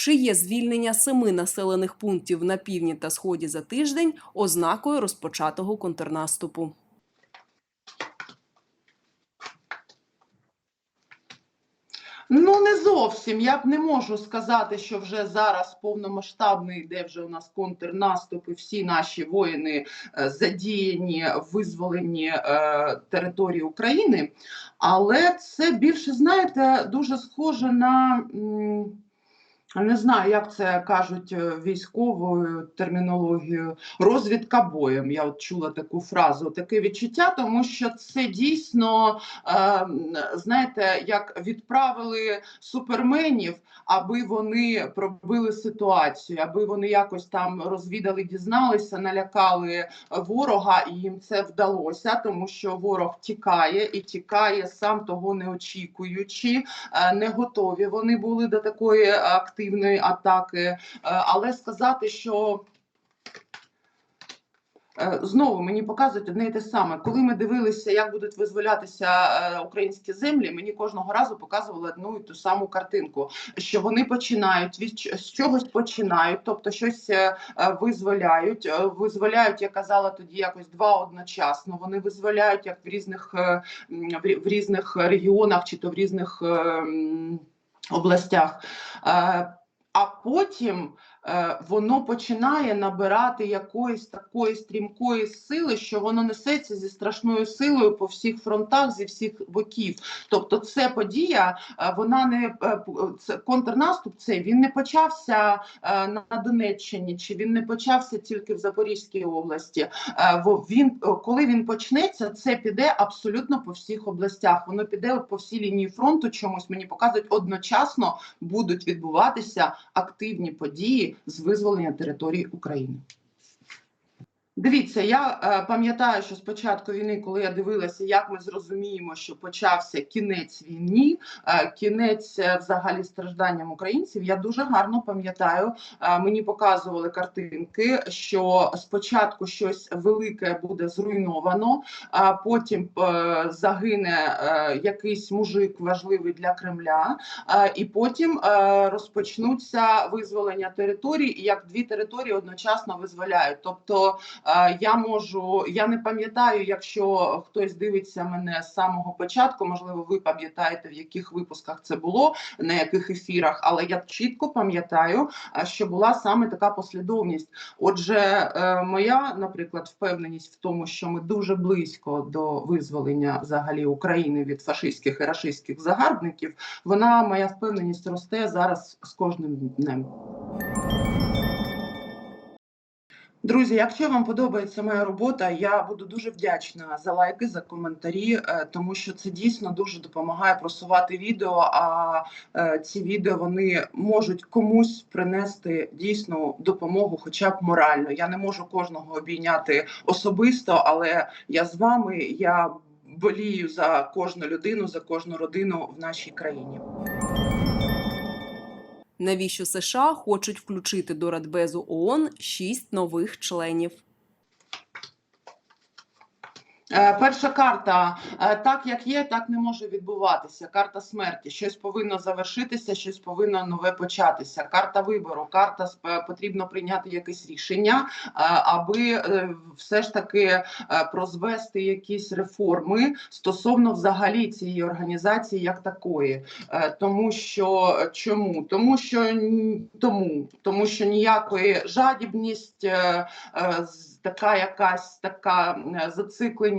Чи є звільнення семи населених пунктів на півдні та сході за тиждень ознакою розпочатого контрнаступу? Ну, не зовсім. Я б не можу сказати, що вже зараз повномасштабний йде вже у нас контрнаступ, і всі наші воїни е, задіяні в визволенні е, території України. Але це більше, знаєте, дуже схоже на. м, Не знаю, як це кажуть е, військовою термінологією, розвідка боєм. Я от чула таку фразу, таке відчуття, тому що це дійсно, е, знаєте, як відправили суперменів, аби вони пробили ситуацію, аби вони якось там розвідали, дізналися, налякали ворога, і їм це вдалося, тому що ворог тікає і тікає, сам того не очікуючи, е, не готові вони були до такої активної атаки. Е, Але сказати, що Е, Знову мені показують одне і те саме. Коли ми дивилися, як будуть визволятися е, українські землі, мені кожного разу показували одну і ту саму картинку, що вони починають від з чогось починають, тобто щось визволяють. Визволяють, я казала тоді, якось два одночасно. Вони визволяють як в різних в різних регіонах чи то в різних областях. А потім воно починає набирати якоїсь такої стрімкої сили, що воно несеться зі страшною силою по всіх фронтах, зі всіх боків. Тобто, це подія, е, вона не е, це контрнаступ. Цей він не почався е, на Донеччині, чи він не почався тільки в Запорізькій області. Е, Він е, коли він почнеться, це піде абсолютно по всіх областях. Воно піде по всій лінії фронту. Чомусь мені показують одночасно будуть відбуватися активні події з визволення території України. Дивіться, я е, пам'ятаю, що з початку війни, коли я дивилася, як ми зрозуміємо, що почався кінець війни, е, кінець е, взагалі стражданням українців. Я дуже гарно пам'ятаю, е, мені показували картинки, що спочатку щось велике буде зруйновано, а потім е, загине е, якийсь мужик важливий для Кремля, е, і потім е, розпочнуться визволення територій, і як дві території одночасно визволяють. Тобто е, я можу, я не пам'ятаю, якщо хтось дивиться мене з самого початку, можливо, ви пам'ятаєте, в яких випусках це було, на яких ефірах, але я чітко пам'ятаю, що була саме така послідовність. Отже, е, моя, наприклад, впевненість в тому, що ми дуже близько до визволення взагалі України від фашистських і рашистських загарбників, вона моя впевненість росте зараз з кожним днем. Друзі, якщо вам подобається моя робота, я буду дуже вдячна за лайки, за коментарі, е, тому що це дійсно дуже допомагає просувати відео. А е, ці відео вони можуть комусь принести дійсну допомогу, хоча б морально. Я не можу кожного обійняти особисто, але я з вами. Я болію за кожну людину, за кожну родину в нашій країні. Навіщо США хочуть включити до Радбезу ООН шість нових членів? Е, Перша карта Е, так як є, так не може відбуватися. Карта смерті. Щось повинно завершитися, щось повинно нове початися. Карта вибору, карта потрібно прийняти якесь рішення, е, аби все ж таки прозвести якісь реформи стосовно взагалі цієї організації як такої. Тому що чому? Тому що тому, тому що ніякої жадібність. Така якась така е,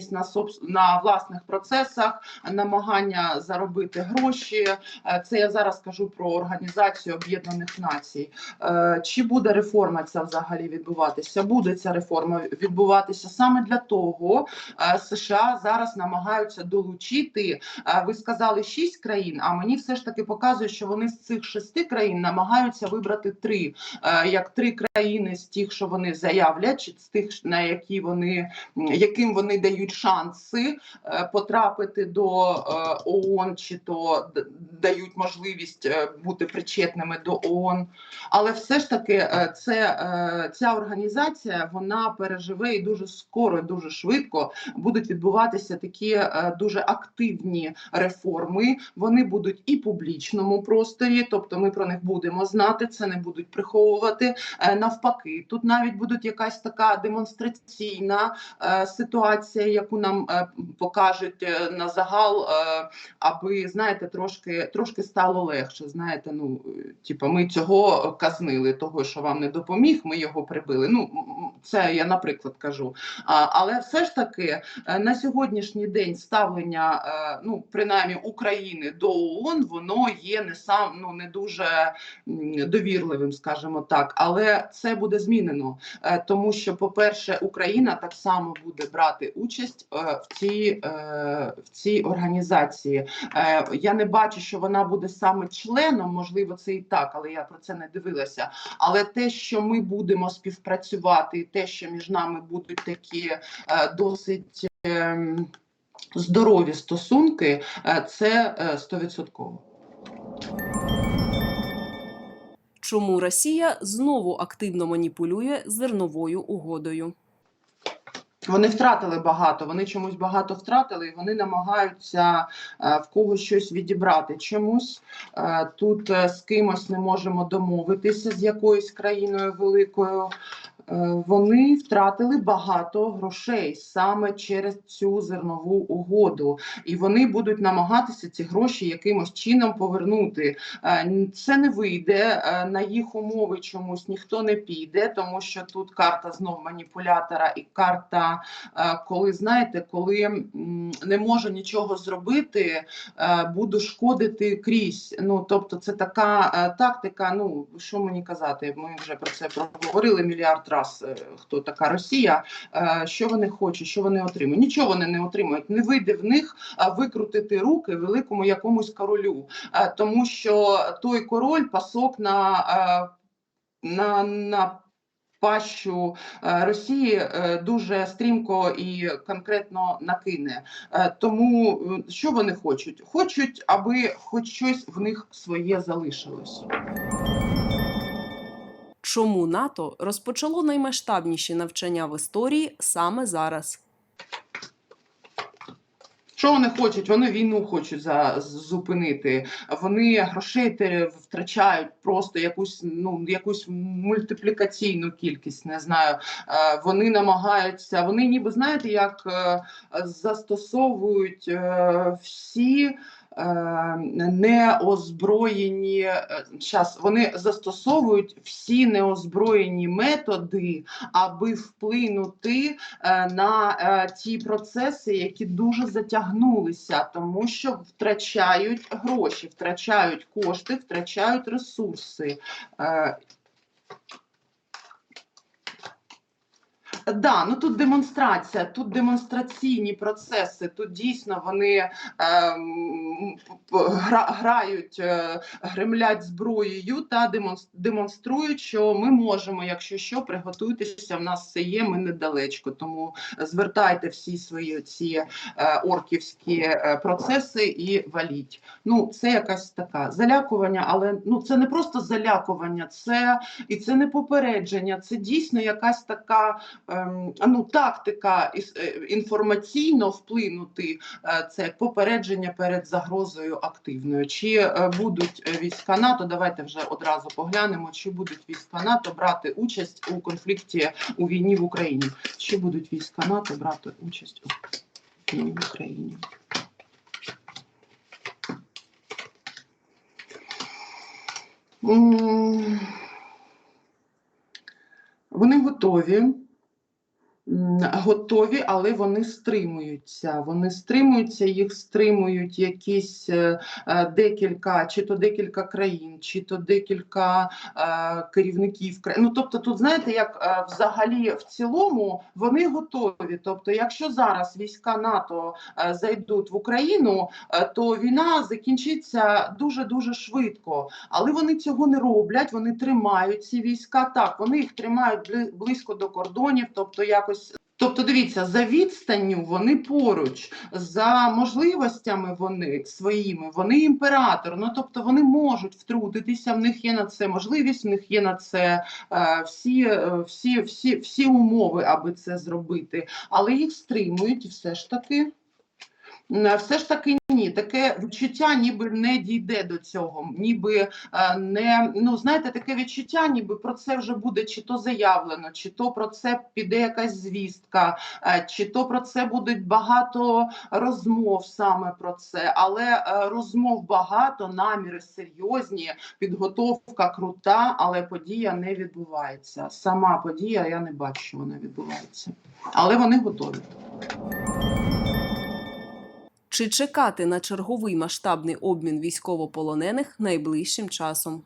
зацикленість на на власних процесах, намагання заробити гроші. Е, Це я зараз кажу про організацію Об'єднаних Націй. Е, Чи буде реформа ця взагалі відбуватися? Буде ця реформа відбуватися саме для того. е, США зараз намагаються долучити. Ви сказали шість країн, а мені все ж таки показує, що вони з цих шести країн намагаються вибрати три, як три країни з тих, що вони заявлять, чи з тих, на які вони яким вони дають дають шанси е, потрапити до е, ООН, чи то дають можливість е, бути причетними до ООН. Але все ж таки, це ця організація вона переживе і дуже скоро, і дуже швидко будуть відбуватися такі дуже активні реформи. Вони будуть і публічному просторі, тобто ми про них будемо знати, це не будуть приховувати. Навпаки, тут навіть буде якась така демонстраційна ситуація, яку нам е, покажуть е, на загал, е, аби знаєте, трошки трошки стало легше. Знаєте, ну типу, ми цього казнили, того, що вам не допоміг, ми його прибили. Ну це я наприклад кажу. Але все ж таки на сьогоднішній день ставлення, ну принаймні України до ООН, воно є не сам ну не дуже довірливим, скажімо так, але це буде змінено, тому що, по-перше, Україна так само буде брати участь е, в цій е, в цій організації. Е, Я не бачу, що вона буде саме членом, можливо, це і так, але я про це не дивилася. Але те, що ми будемо співпрацювати, те, що між нами будуть такі досить ем, здорові стосунки, це стовідсотково. Чому Росія знову активно маніпулює зерновою угодою? Вони втратили багато, вони чомусь багато втратили, і вони намагаються е, в когось щось відібрати. Чомусь е, тут е, з кимось не можемо домовитися з якоюсь країною великою. Е, Вони втратили багато грошей саме через цю зернову угоду, і вони будуть намагатися ці гроші якимось чином повернути. Е, Це не вийде е, на їх умови. Чомусь ніхто не піде, тому що тут карта знов маніпулятора і карта, коли знаєте, коли не можу нічого зробити, буду шкодити крізь. Ну тобто, це така тактика. Ну що мені казати? Ми вже про це проговорили мільярд раз. е, Хто така Росія? Е, Що вони хочуть, що вони отримують? Нічого вони не отримують. Не вийде в них викрутити руки великому якомусь королю, Е, тому що той король пасок на, на, на пащу Росії дуже стрімко і конкретно накине. Тому що вони хочуть? Хочуть, аби хоч щось в них своє залишилось. Чому НАТО розпочало наймасштабніші навчання в історії саме зараз? Що вони хочуть? Вони війну хочуть за, зупинити. Вони грошей втрачають просто якусь ну якусь мультиплікаційну кількість. Не знаю. Е, Вони намагаються. Вони ніби знаєте, як е, застосовують е, всі. Е, Неозброєні зараз вони застосовують всі неозброєні методи, аби вплинути е, на е, ті процеси, які дуже затягнулися, тому що втрачають гроші, втрачають кошти, втрачають ресурси. Е, Да, ну тут демонстрація, тут демонстраційні процеси. Тут дійсно вони ем, гра, грають, е, гремлять зброєю та демонс- демонструють, що ми можемо, якщо що, приготуйтеся, в нас все є, ми недалечко. Тому звертайте всі свої ці е, орківські е, процеси і валіть. Ну, це якась така залякування, але ну це не просто залякування, це і це не попередження, це дійсно якась така ем, ну, тактика е, інформаційно вплинути. е, Це попередження перед загрозою активною. Чи е, будуть війська НАТО? Давайте вже одразу поглянемо, чи будуть війська НАТО брати участь у конфлікті у війні в Україні. Чи будуть війська НАТО брати участь у війні в Україні? Вони готові. Готові, але вони стримуються. Вони стримуються, їх стримують якісь е, е, декілька, чи то декілька країн, чи то декілька е, керівників країн. Ну тобто, тут знаєте, як взагалі в цілому вони готові. Тобто, якщо зараз війська НАТО зайдуть в Україну, то війна закінчиться дуже дуже швидко. Але вони цього не роблять. Вони тримають ці війська. Так, вони їх тримають близько до кордонів, тобто якось. Тобто, дивіться, за відстанню вони поруч, за можливостями вони своїми, вони імператор. Ну тобто вони можуть втрутитися, в них є на це можливість, в них є на це е, всі, е, всі, всі, всі умови, аби це зробити, але їх стримують все ж таки. Е, Все ж таки ні, таке відчуття, ніби не дійде до цього, ніби е, не ну знаєте, таке відчуття, ніби про це вже буде чи то заявлено, чи то про це піде якась звістка, е, чи то про це будуть багато розмов саме про це, але е, розмов багато, наміри серйозні, підготовка крута, але подія не відбувається. Сама подія я не бачу, що вона відбувається, але вони готові. Чи чекати на черговий масштабний обмін військовополонених найближчим часом?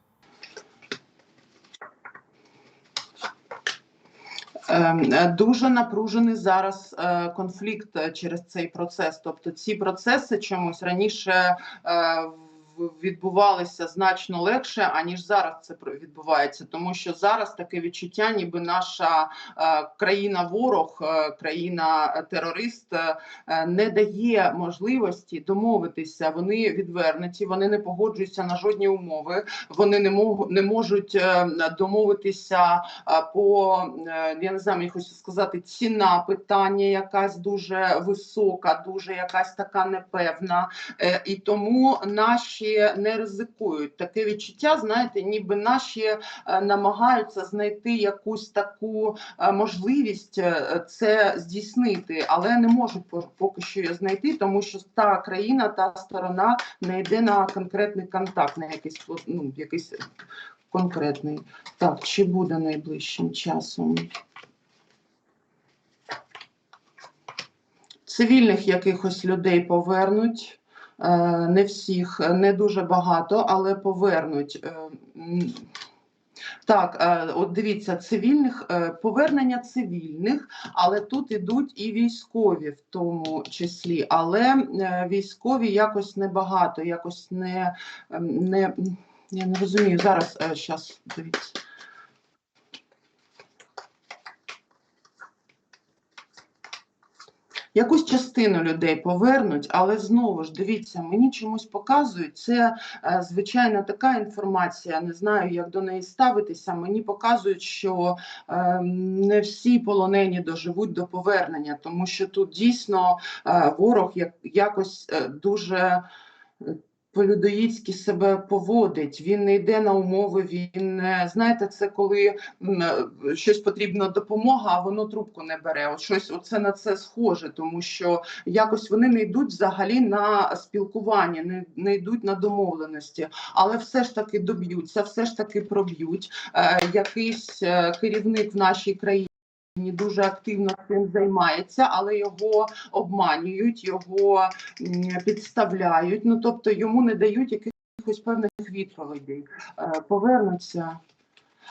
Ем, е, Дуже напружений зараз е, конфлікт е, через цей процес. Тобто ці процеси чомусь раніше в- відбувалися значно легше, аніж зараз це відбувається. Тому що зараз таке відчуття, ніби наша е, країна-ворог, е, країна-терорист е, е, не дає можливості домовитися. Вони відвернуті, вони не погоджуються на жодні умови, вони не можуть не можуть домовитися по я не знаю, хочеться сказати, ціна питання якась дуже висока, дуже якась така непевна. І тому наші не ризикують. Таке відчуття, знаєте, ніби наші е, намагаються знайти якусь таку е, можливість е, це здійснити, але не можуть поки що знайти, тому що та країна, та сторона не йде на конкретний контакт, на якийсь ну, якийсь конкретний. Так, чи буде найближчим часом? Цивільних якихось людей повернуть. Е, Не всіх, е, не дуже багато, але повернуть. Е, Так, от дивіться, цивільних повернення цивільних, але тут ідуть і військові в тому числі. Але військові якось небагато, якось не, ем, не я не розумію. Зараз зараз дивіться. Якусь частину людей повернуть, але знову ж дивіться, мені чомусь показують це звичайна звичайно така інформація. Не знаю, як до неї ставитися. Мені показують, що е, не всі полонені доживуть до повернення, тому що тут дійсно е, ворог якось е, дуже. По-людоїцьки себе поводить, він не йде на умови. Він не знаєте, це коли е, щось потрібна допомога, а воно трубку не бере. От щось оце на це схоже, тому що якось вони не йдуть взагалі на спілкування, не, не йдуть на домовленості, але все ж таки доб'ються, все ж таки проб'ють. Е, якийсь е, керівник в нашій країні. Дуже активно цим займається, але його обманюють, його підставляють. Ну тобто йому не дають якихось певних відповідей. Е, Повернуться.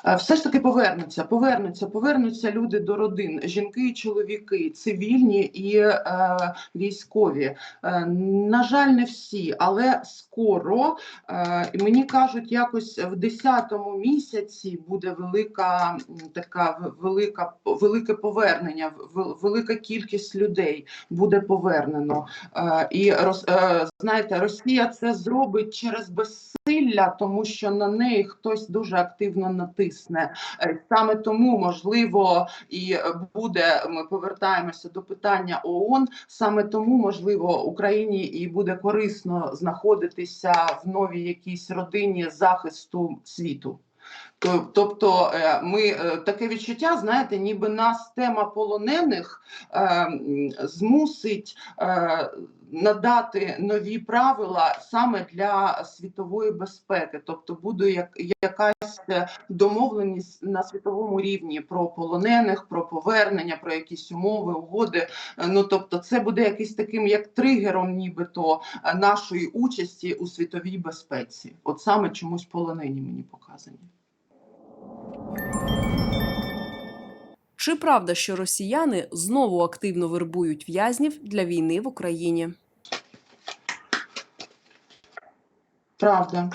Е, Все ж таки повернуться, повернуться, повернуться люди до родин, жінки і чоловіки, цивільні і е, військові. Е, на жаль, не всі, але скоро е, мені кажуть, якось в 10-му місяці буде велика така велика велике повернення, велика кількість людей буде повернено. Е, і роз, е, знаєте, Росія це зробить через безсилля, тому що на неї хтось дуже активно натисне. Е, Саме тому можливо і е, буде. Ми повертаємося до питання ООН. Саме тому можливо Україні і буде корисно знаходитися в новій якійсь родині захисту світу. Тобто е, ми таке відчуття, знаєте, ніби нас тема полонених е, змусить надати нові правила саме для світової безпеки. Тобто буде як якась домовленість на світовому рівні про полонених, про повернення, про якісь умови, угоди. Ну тобто, це буде якийсь таким як тригером, нібито нашої участі у світовій безпеці. От саме чомусь полонені мені показані. Чи правда, що росіяни знову активно вербують в'язнів для війни в Україні? Правда.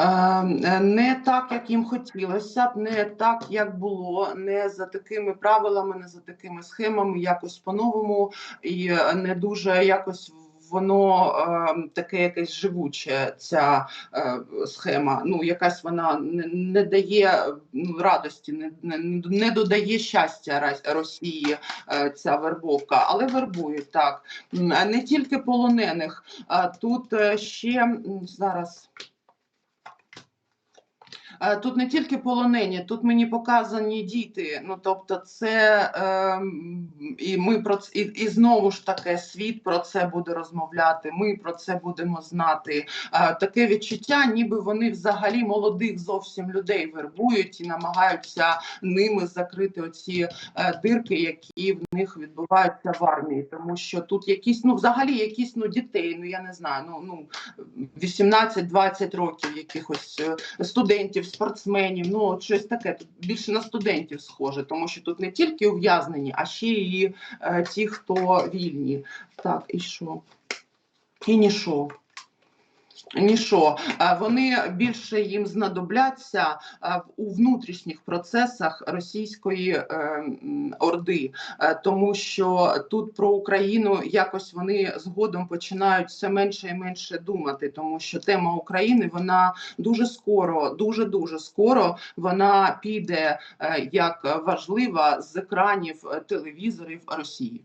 Е, Не так, як їм хотілося б, не так, як було, не за такими правилами, не за такими схемами, якось по-новому, і е, не дуже якось воно е, таке якесь живуче, ця е, схема. Ну, якась вона не, дає радості, не, не, додає щастя Росії е, ця вербовка, але вербують так. Не тільки полонених, а тут е, ще зараз. Е, Тут не тільки полонені, тут мені показані діти. Ну тобто, це е, і ми про це і, і знову ж таки світ про це буде розмовляти. Ми про це будемо знати. Е, таке відчуття, ніби вони взагалі молодих зовсім людей вербують і намагаються ними закрити оці е, дирки, які в них відбуваються в армії. Тому що тут якісь, ну взагалі якісь ну дітей, ну я не знаю, ну ну 18-20 років якихось е, студентів, спортсменів, ну от щось таке. Тут більше на студентів схоже, тому що тут не тільки ув'язнені, а ще і е, ті, хто вільні. Так, і що? І ніщо. Ніщо. Е, Вони більше їм знадобляться у внутрішніх процесах російської е, орди, Е, тому що тут про Україну якось вони згодом починають все менше і менше думати, тому що тема України вона дуже скоро, дуже дуже скоро вона піде е, як важлива з екранів телевізорів Росії.